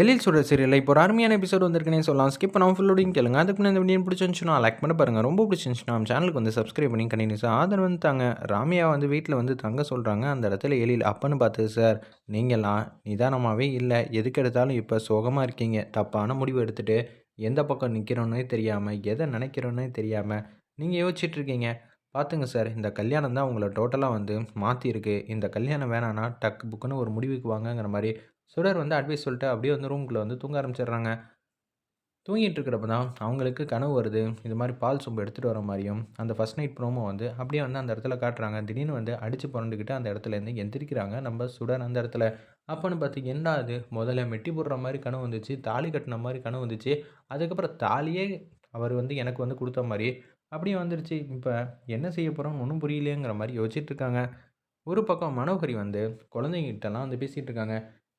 எழில் சுடர் சீரியல் இப்போ ஒரு அருமையான எபிசோட் வந்திருக்குனே சொல்லலாம். ஸ்கிப் பண்ணாமல் ஃபுல்லோடையும் கேளுங்க. அதுக்கு முன்னாடி இந்த வீடியோ பிடிச்சிருந்துச்சுன்னா லைக் பண்ண பாருங்கள் ரொம்ப பிடிச்சிருந்துச்சுன்னா நம்ம சேனலுக்கு வந்து சப்ஸ்கிரைப் பண்ணி கண்டினியூஸாக ஆதரவு வந்து தாங்க ராமியா வந்து வீட்டில் வந்து தங்க சொல்கிறாங்க அந்த இடத்துல எழில் அப்பன்னு பார்த்து சார் நீங்களாம் நிதானமாகவே இல்லை. எதுக்கு எடுத்தாலும் இப்போ சோகமாக இருக்கீங்க. தப்பான முடிவு எடுத்துகிட்டு எந்த பக்கம் நிற்கிறோன்னே தெரியாமல் எதை நினைக்கிறோன்னே தெரியாமல் நீங்கள் யோசிச்சுட்ருக்கீங்க பார்த்துங்க சார் இந்த கல்யாணம் தான் உங்களை டோட்டலாக வந்து மாற்றிருக்கு இந்த கல்யாணம் வேணான்னா டக்கு புக்குன்னு ஒரு முடிவுக்கு வாங்கங்கிற மாதிரி சுடர் வந்து அட்வைஸ் சொல்லிட்டு அப்படியே வந்து ரூம்குள்ளே வந்து தூங்க ஆரம்பிச்சிடுறாங்க. தூங்கிட்டு இருக்கிறப்ப தான் அவங்களுக்கு கனவு வருது. இது மாதிரி பால் சொம்பு எடுத்துகிட்டு வர மாதிரியும் அந்த ஃபஸ்ட் நைட் ப்ரோமோ வந்து அப்படியே வந்து அந்த இடத்துல காட்டுறாங்க. திடீர்னு வந்து அடித்து புரண்டுக்கிட்டு அந்த இடத்துலேருந்து எந்திரிக்கிறாங்க நம்ம சுடர் அந்த இடத்துல. அப்போன்னு பார்த்து என்ன அது? முதல்ல மெட்டி போடுற மாதிரி கனவு வந்துச்சு தாலி கட்டின மாதிரி கனவு வந்துச்சு. அதுக்கப்புறம் தாலியே அவர் வந்து எனக்கு வந்து கொடுத்த மாதிரி அப்படியே வந்துருச்சு. இப்போ என்ன செய்ய போகிறோம் ஒன்றும் புரியலையேங்கிற மாதிரி யோசிச்சுட்டு இருக்காங்க. ஒரு பக்கம் மனோகரி வந்து குழந்தைங்கிட்டலாம் வந்து பேசிகிட்டு இருக்காங்க.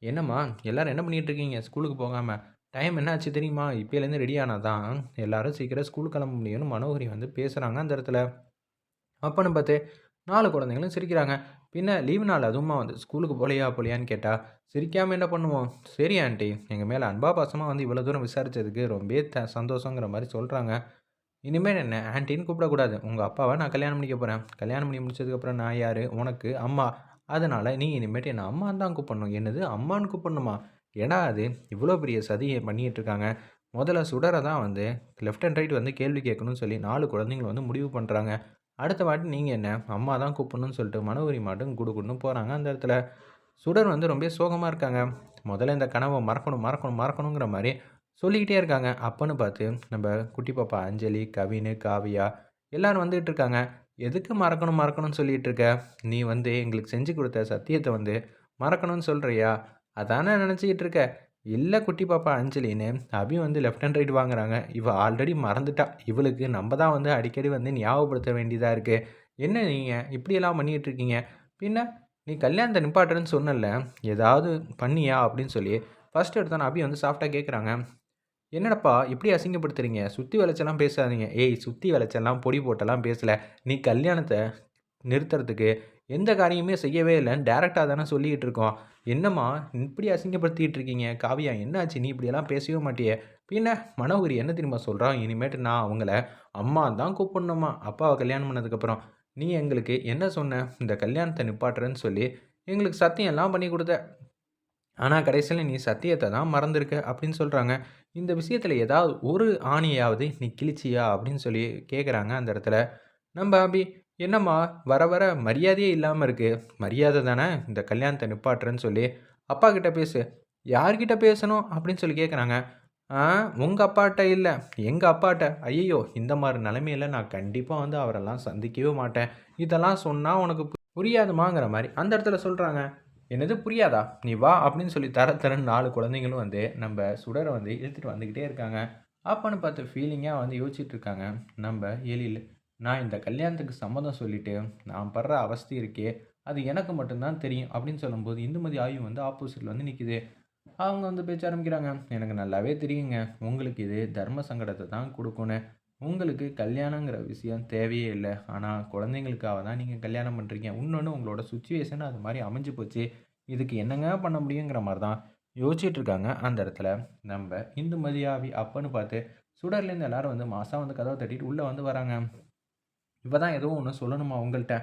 என்னம்மா எல்லோரும் என்ன பண்ணிகிட்டு இருக்கீங்க? ஸ்கூலுக்கு போகாமல் டைம் என்ன ஆச்சு தெரியுமா? இப்போலேருந்து ரெடி ஆனால் தான் எல்லோரும் சீக்கிரம் ஸ்கூல் கிளம்ப முடியும்னு மனோகரி வந்து பேசுகிறாங்க அந்த இடத்துல. அப்போன்னு பார்த்து நாலு குழந்தைங்களும் சிரிக்கிறாங்க. பின்ன லீவு நாள் அதுவுமா வந்து ஸ்கூலுக்கு போலையா போலையான்னு கேட்டால் சிரிக்காமல் என்ன பண்ணுவோம்? சரி ஆண்டி. எங்கள் மேலே அன்பா பாசமாக வந்து இவ்வளோ தூரம் விசாரித்ததுக்கு ரொம்ப த சந்தோஷங்கிற மாதிரி சொல்கிறாங்க இனிமேல் என்ன ஆன்ட்டின்னு கூப்பிடக்கூடாது. உங்கள் அப்பாவை நான் கல்யாணம் பண்ணிக்க போகிறேன் கல்யாணம் பண்ணி முடிச்சதுக்கப்புறம் நான் யார்? உனக்கு? அம்மா. அதனால் நீ இனிமேட்டு என்ன அம்மா தான் கூப்பிடணும். என்னது அம்மான்னு கூப்பிடணுமா? ஏன்னா அது இவ்வளோ பெரிய சதியை பண்ணிகிட்டு இருக்காங்க. முதல்ல சுடரை தான் வந்து லெஃப்ட் அண்ட் ரைட் வந்து கேள்வி கேட்கணும்னு சொல்லி நாலு குழந்தைங்களை வந்து முடிவு பண்ணுறாங்க அடுத்த வாட்டி நீங்கள் என்ன? அம்மா தான் கூப்பிடணும்னு சொல்லிட்டு மனோரி மாட்டும் கொடுக்கணும்னு போகிறாங்க அந்த இடத்துல. சுடர் வந்து ரொம்ப சோகமாக இருக்காங்க. முதல்ல இந்த கனவை மறக்கணும் மறக்கணும் மறக்கணுங்கிற மாதிரி சொல்லிக்கிட்டே இருக்காங்க. அப்பன்னு பார்த்து நம்ம குட்டி பாப்பா அஞ்சலி கவினு காவியா எல்லோரும் வந்துகிட்டு இருக்காங்க. எதுக்கு மறக்கணும் மறக்கணும்னு சொல்லிகிட்டு இருக்க? நீ வந்து எங்களுக்கு செஞ்சு கொடுத்த சத்தியத்தை வந்து மறக்கணும்னு சொல்கிறியா அதானே நினச்சிக்கிட்டு இருக்க? இல்லை குட்டி பாப்பா அஞ்சலின்னு அபி வந்து லெஃப்ட் அண்ட் ரைட் வாங்குறாங்க. இவ ஆல்ரெடி மறந்துட்டா. இவளுக்கு நம்ம தான் வந்து அடிக்கடி வந்து ஞாபகப்படுத்த வேண்டியதாக இருக்குது என்ன நீங்கள் இப்படியெல்லாம் பண்ணிகிட்டு இருக்கீங்க? பின்ன நீ கல்யாணத்தை நிப்பாட்டுறன்னு சொன்னல ஏதாவது பண்ணியா? அப்படின்னு சொல்லி ஃபஸ்ட் எடுத்தோன்னே அபி வந்து சாஃப்டாக கேட்குறாங்க என்னடப்பா இப்படி அசிங்கப்படுத்துறீங்க? சுற்றி வளைச்செல்லாம் பேசாதீங்க. ஏய் சுற்றி வளைச்செல்லாம் பொடி போட்டெல்லாம் பேசலை. நீ கல்யாணத்தை நிறுத்துறதுக்கு எந்த காரியமே செய்யவே இல்லைன்னு டேரெக்டாக தானே சொல்லிக்கிட்டு இருக்கோம். என்னம்மா இப்படி அசிங்கப்படுத்திக்கிட்டு இருக்கீங்க? காவியா என்னாச்சு? நீ இப்படியெல்லாம் பேசவே மாட்டியே. பின்ன மனோகரி என்ன திரும்ப சொல்கிறான் இனிமேட்டு நான் அவங்கள அம்மா தான் கூப்பிடணுமா? அப்பாவை கல்யாணம் பண்ணதுக்கப்புறம். நீ எங்களுக்கு என்ன சொன்ன? இந்த கல்யாணத்தை நிப்பாட்டுறேன்னு சொல்லி எங்களுக்கு சத்தியம் எல்லாம் பண்ணி கொடுத்த. ஆனால் கடைசியில் நீ சத்தியத்தை தான் மறந்துருக்க அப்படின்னு சொல்கிறாங்க இந்த விஷயத்தில் ஏதாவது ஒரு ஆணியாவது நீ கிழிச்சியா அப்படின்னு சொல்லி கேட்குறாங்க அந்த இடத்துல. நம்ம அபி என்னம்மா வர வர மரியாதையே இல்லாமல் இருக்குது மரியாதை தானே இந்த கல்யாணத்தை நிப்பாட்டுறேன்னு சொல்லி அப்பா கிட்ட பேசு. யார்கிட்ட பேசணும் அப்படின்னு சொல்லி கேட்குறாங்க ஆ உங்கள் அப்பாட்ட இல்லை. எங்கள் அப்பாட்ட? ஐயோ இந்த மாதிரி நிலமையில நான் கண்டிப்பாக வந்து அவரெல்லாம் சந்திக்கவே மாட்டேன். இதெல்லாம் சொன்னால் உனக்கு புரியாதுமாங்கிற மாதிரி அந்த இடத்துல சொல்கிறாங்க என்னது புரியாதா? நீ வா அப்படின்னு சொல்லி தர தரன்னு நாலு குழந்தைங்களும் வந்து நம்ம சுடரை வந்து இழுத்துட்டு வந்துக்கிட்டே இருக்காங்க. அப்பான்னு பார்த்து ஃபீலிங்காக வந்து யோசிச்சுட்டு இருக்காங்க. நம்ம எழில் நான் இந்த கல்யாணத்துக்கு சம்மதம் சொல்லிவிட்டு நான் படுற அவஸ்தி இருக்கே. அது எனக்கு மட்டும்தான் தெரியும் அப்படின்னு சொல்லும்போது இந்துமதி ஆயும் வந்து ஆப்போசிட்டில் வந்து நிற்கிது அவங்க வந்து பேச்ச ஆரம்பிக்கிறாங்க. எனக்கு நல்லாவே தெரியுங்க. உங்களுக்கு இது தர்ம சங்கடத்தை தான் கொடுக்கணும் உங்களுக்கு கல்யாணங்கிற விஷயம் தேவையே இல்லை. ஆனால் குழந்தைங்களுக்காக தான் நீங்கள் கல்யாணம் பண்ணுறீங்க இன்னொன்று உங்களோட சுச்சுவேஷன் அது மாதிரி அமைஞ்சு போச்சு. இதுக்கு என்னங்க பண்ண முடியுங்கிற மாதிரி தான் யோசிச்சுட்டு இருக்காங்க. அந்த இடத்துல நம்ம இந்து மதியாவி அப்பன்னு பார்த்து சுடர்லேருந்து எல்லாரும் வந்து மாதம் வந்து கதவை தட்டிட்டு உள்ளே வந்து வராங்க. இப்போ தான் எதுவும் ஒன்று சொல்லணுமா உங்கள்கிட்ட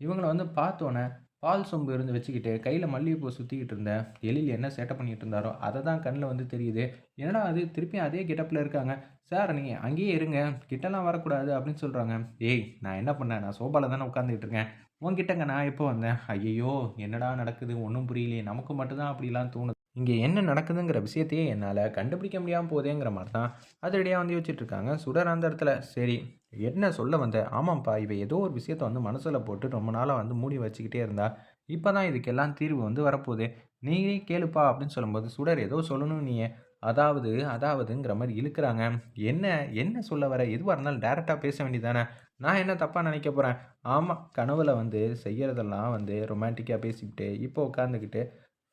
இவங்களை வந்து பார்த்தோன்னே பால் சொம்பு இருந்து வச்சுக்கிட்டு கையில் மல்லிகைப்பூ சுற்றிக்கிட்டு இருந்த எழில் என்ன சேட்டை பண்ணிகிட்டு இருந்தாரோ அதை தான் கண்ணில் வந்து தெரியுது. என்னடா அது? திருப்பியும் அதே கெட்டப்பில் இருக்காங்க. சார் நீங்கள் அங்கேயே இருங்க. கிட்டலாம் வரக்கூடாது அப்படின்னு சொல்கிறாங்க ஏய் நான் என்ன பண்ணேன்? நான் சோபாவில் தானே உட்காந்துக்கிட்டு இருக்கேன். உங்ககிட்டங்க நான் எப்போ வந்தேன்? ஐயோ என்னடா நடக்குது? ஒன்றும் புரியலையே. நமக்கு மட்டும்தான் அப்படிலாம் தோணுது. இங்கே என்ன நடக்குதுங்கிற விஷயத்தையே என்னால் கண்டுபிடிக்க முடியாமல் போதேங்கிற மாதிரி தான் அதிரடியாக வந்து வச்சுட்ருக்காங்க சுடர் அந்த இடத்துல. சரி என்ன சொல்ல வந்த? ஆமாம்ப்பா இவ ஏதோ ஒரு விஷயத்த வந்து மனசில் போட்டு ரொம்ப நாளாக வந்து மூடி வச்சுக்கிட்டே இருந்தா இப்போ தான் இதுக்கெல்லாம் தீர்வு வந்து வரப்போகுது. நீயே கேளுப்பா அப்படின்னு சொல்லும்போது சுடர் ஏதோ சொல்லணும் நீ அதாவது அதாவதுங்கிற மாதிரி இழுக்கிறாங்க. என்ன என்ன சொல்ல வர? எதுவாக இருந்தாலும் டேரெக்டாக பேச வேண்டியதானே நான் என்ன தப்பாக நினைக்க போகிறேன் ஆமாம் கனவுல வந்து செய்கிறதெல்லாம் வந்து ரொமான்டிக்காக பேசிக்கிட்டு இப்போ உட்காந்துக்கிட்டு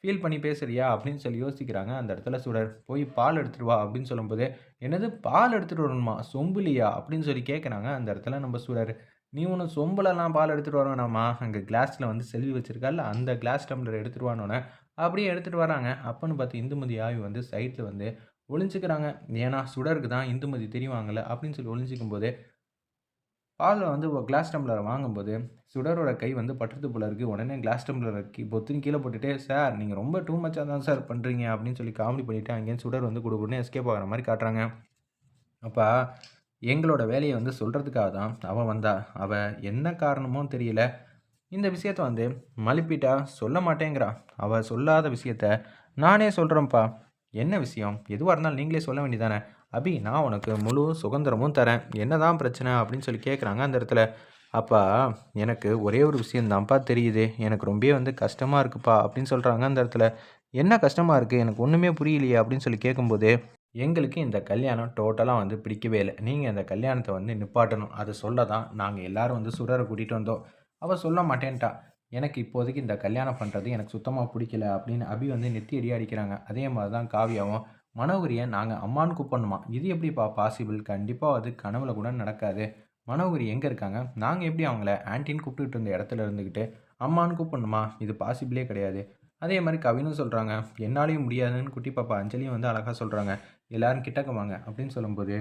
ஃபீல் பண்ணி பேசுறியா? அப்படின்னு சொல்லி யோசிக்கிறாங்க. அந்த இடத்துல சுடர் போய் பால் எடுத்துகிட்டு வா அப்படின்னு சொல்லும்போது என்னது பால் எடுத்துகிட்டு வரணுமா? சொம்புலியா? அப்படின்னு சொல்லி கேட்குறாங்க அந்த இடத்துல நம்ம சுடர் நீ ஒன்று சொம்பலெல்லாம் பால் எடுத்துகிட்டு வரவேணாமா அங்கே கிளாஸில் வந்து செல்வி வச்சுருக்கால அந்த கிளாஸ் டம்ளர் எடுத்துகிட்டு வானோன்னே அப்படியே எடுத்துகிட்டு வராங்க. அப்போன்னு பார்த்து இந்துமதி ஆய்வு வந்து சைட்டில் வந்து ஒளிஞ்சிக்கிறாங்க. ஏன்னா சுடருக்கு தான் இந்துமதி தெரிவாங்கல்ல அப்படின்னு சொல்லி ஒளிஞ்சிக்கும் போது பால் வந்து ஒரு கிளாஸ் டம்ளரை வாங்கும்போது சுடரோட கை வந்து பட்டுறது போல இருக்குது உடனே கிளாஸ் டம்ளரை கீ பொத்துன்னு கீழே போட்டுட்டு சார் நீங்கள் ரொம்ப டூ மச்சாக தான் சார் பண்ணுறீங்க அப்படின்னு சொல்லி காமெடி பண்ணிவிட்டு அங்கேயும் சுடர் வந்து கொடுக்குன்னு எஸ்கேப் ஆகிற மாதிரி காட்டுறாங்க. அப்போ எங்களோட வேலையை வந்து சொல்கிறதுக்காக தான் அவள் வந்தா. அவள் என்ன காரணமோ தெரியல. இந்த விஷயத்த வந்து மழுப்பிட்டா சொல்ல மாட்டேங்கிறா. அவள் சொல்லாத விஷயத்த நானே சொல்கிறேன்ப்பா என்ன விஷயம்? எதுவாக இருந்தாலும் நீங்களே சொல்ல வேண்டியதானே அபி நான் உனக்கு முழு சுதந்திரமும் தரேன். என்ன தான் பிரச்சனை அப்படின்னு சொல்லி கேட்குறாங்க அந்த இடத்துல. அப்பா எனக்கு ஒரே ஒரு விஷயந்தான்ப்பா தெரியுது. எனக்கு ரொம்பவே வந்து கஷ்டமாக இருக்குப்பா அப்படின்னு சொல்கிறாங்க அந்த இடத்துல. என்ன கஷ்டமாக இருக்குது எனக்கு ஒன்றுமே புரியலையே அப்படின்னு சொல்லி கேட்கும்போது எங்களுக்கு இந்த கல்யாணம் டோட்டலாக வந்து பிடிக்கவே இல்லை. நீங்கள் இந்த கல்யாணத்தை வந்து நிப்பாட்டணும். அதை சொல்ல தான் நாங்கள் எல்லோரும் வந்து சுடரை கூட்டிகிட்டு வந்தோம். அவள் சொல்ல மாட்டேன்ட்டா. எனக்கு இப்போதைக்கு இந்த கல்யாணம் பண்ணுறது எனக்கு சுத்தமாக பிடிக்கல அப்படின்னு அபி வந்து நெத்தி அடி அடிக்கிறாங்க. அதே மாதிரி தான் காவியாவும் மனோகரியை நாங்கள் அம்மான்னு கூப்பிடணுமா? இது எப்படிப்பா பாசிபிள் கண்டிப்பாக அது கனவுல கூட நடக்காது. மனோகரி எங்கே இருக்காங்க? நாங்கள் எப்படி அவங்கள ஆன்டின்னு கூப்பிட்டுட்டு இருந்த இடத்துல இருந்துக்கிட்டு அம்மான்னு கூப்பிடணுமா? இது பாசிபிளே கிடையாது. அதே மாதிரி கவினும் சொல்கிறாங்க என்னாலையும் முடியாதுன்னு குட்டி பாப்பா அஞ்சலியும் வந்து அழகாக சொல்கிறாங்க எல்லாரும் கிட்டக்க வாங்க. அப்படின்னு சொல்லும்போது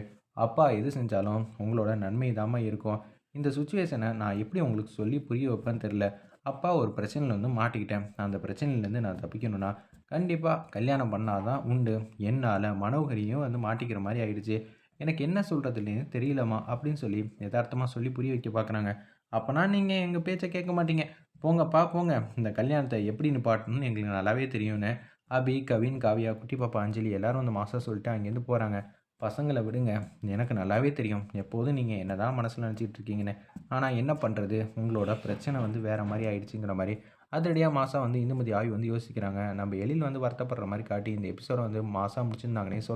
அப்பா எது செஞ்சாலும் உங்களோட நன்மை தாம்மா இருக்கும். இந்த சுச்சுவேஷனை நான் எப்படி உங்களுக்கு சொல்லி புரிய வைப்பேன்னு தெரில அப்பா ஒரு பிரச்சனையில் வந்து மாட்டிக்கிட்டேன். அந்த பிரச்சனையிலேருந்து நான் தப்பிக்கணும்னா கண்டிப்பாக கல்யாணம் பண்ணால் தான் உண்டு. என்னால் மனோகரியும் வந்து மாட்டிக்கிற மாதிரி ஆயிடுச்சு. எனக்கு என்ன சொல்கிறதுலேன்னு தெரியலம்மா அப்படின்னு சொல்லி யதார்த்தமாக சொல்லி புரிய வைக்க பார்க்குறாங்க அப்போனா நீங்கள் எங்கள் பேச்சை கேட்க மாட்டீங்க. போங்கப்பா போங்க. இந்த கல்யாணத்தை எப்படி நிப்பாட்டணும்னு எங்களுக்கு நல்லாவே தெரியும்னு. அபி கவின் காவியா குட்டி பாப்பா அஞ்சலி எல்லாரும் வந்து மாதம் சொல்லிட்டு அங்கேருந்து போகிறாங்க பசங்களை விடுங்க. எனக்கு நல்லாவே தெரியும். எப்போதும் நீங்கள் என்ன தான் மனசில் நினச்சிட்டு இருக்கீங்கன்னு. ஆனால் என்ன பண்ணுறது உங்களோட பிரச்சனை வந்து வேறு மாதிரி ஆயிடுச்சுங்கிற மாதிரி. அதிரடியாக மாதம் வந்து இந்துமதி ஆய்வு வந்து யோசிக்கிறாங்க. நம்ம எழில் வந்து வருத்தப்படுற மாதிரி காட்டி இந்த எபிசோட வந்து மாதம் முடிச்சிருந்தாங்கன்னே சொல்